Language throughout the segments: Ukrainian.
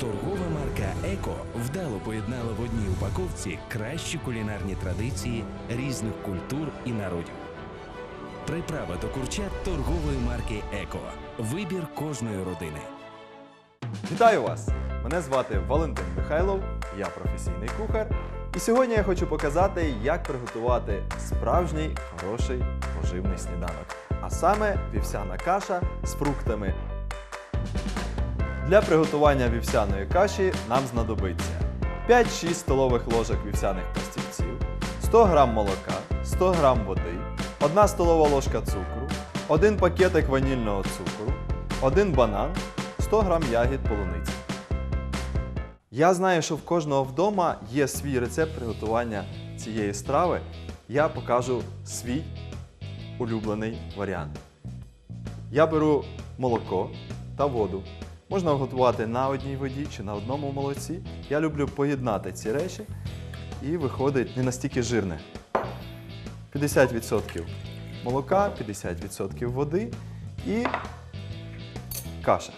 Торгова марка Еко вдало поєднала в одній упаковці кращі кулінарні традиції різних культур і народів. Приправа до курчат торгової марки Еко. Вибір кожної родини. Вітаю вас! Мене звати Валентин Михайлов, я професійний кухар. І сьогодні я хочу показати, як приготувати справжній хороший поживний сніданок. А саме вівсяна каша з фруктами. Для приготування вівсяної каші нам знадобиться 5-6 столових ложок вівсяних пластівців, 100 г молока, 100 г води, 1 столова ложка цукру, 1 пакетик ванільного цукру, 1 банан, 100 г ягід полуниці. Я знаю, що в кожного вдома є свій рецепт приготування цієї страви. Я покажу свій улюблений варіант. Я беру молоко та воду. Можна готувати на одній воді чи на одному молоці. Я люблю поєднати ці речі і виходить не настільки жирне. 50% молока, 50% води і каша.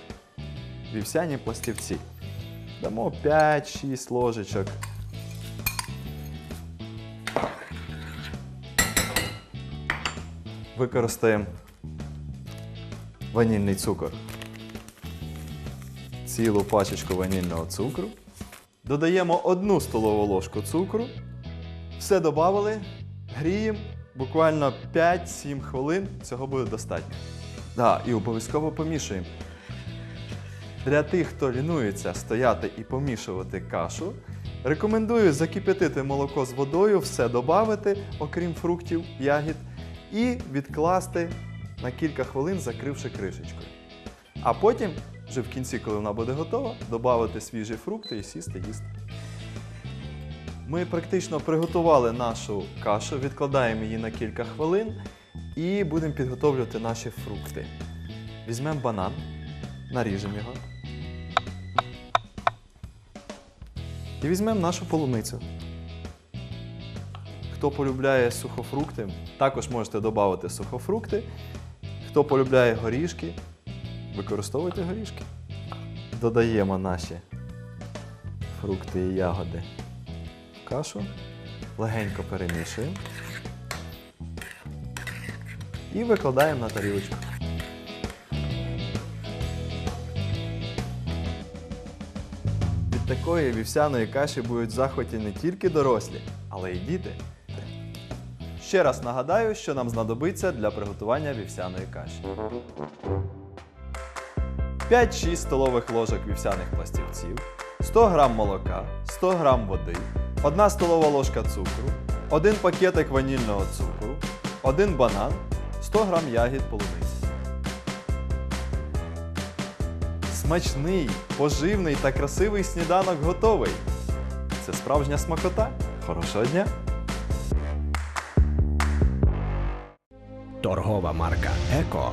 Вівсяні пластівці. Дамо 5-6 ложечок. Використаємо ванільний цукор. Цілу пачечку ванільного цукру. Додаємо 1 столову ложку цукру. Все додали, гріємо буквально 5-7 хвилин. Цього буде достатньо. Да, і обов'язково помішуємо. Для тих, хто лінується стояти і помішувати кашу, рекомендую закип'ятити молоко з водою, все додати, окрім фруктів, ягід, і відкласти на кілька хвилин, закривши кришечкою. А потім, вже в кінці, коли вона буде готова, додати свіжі фрукти і сісти їсти. Ми практично приготували нашу кашу, відкладаємо її на кілька хвилин і будемо підготовлювати наші фрукти. Візьмемо банан, наріжемо його. І візьмемо нашу полуницю. Хто полюбляє сухофрукти, також можете додати сухофрукти. Хто полюбляє горішки, використовуйте горішки. Додаємо наші фрукти і ягоди в кашу, легенько перемішуємо і викладаємо на тарілочку. Від такої вівсяної каші будуть захваті не тільки дорослі, але й діти. Ще раз нагадаю, що нам знадобиться для приготування вівсяної каші. 5-6 столових ложок вівсяних пластівців, 100 г молока, 100 г води, 1 столова ложка цукру, 1 пакетик ванільного цукру, 1 банан, 100 г ягід полуниці. Смачний, поживний та красивий сніданок готовий. Це справжня смакота. Хорошого дня! Торгова марка Еко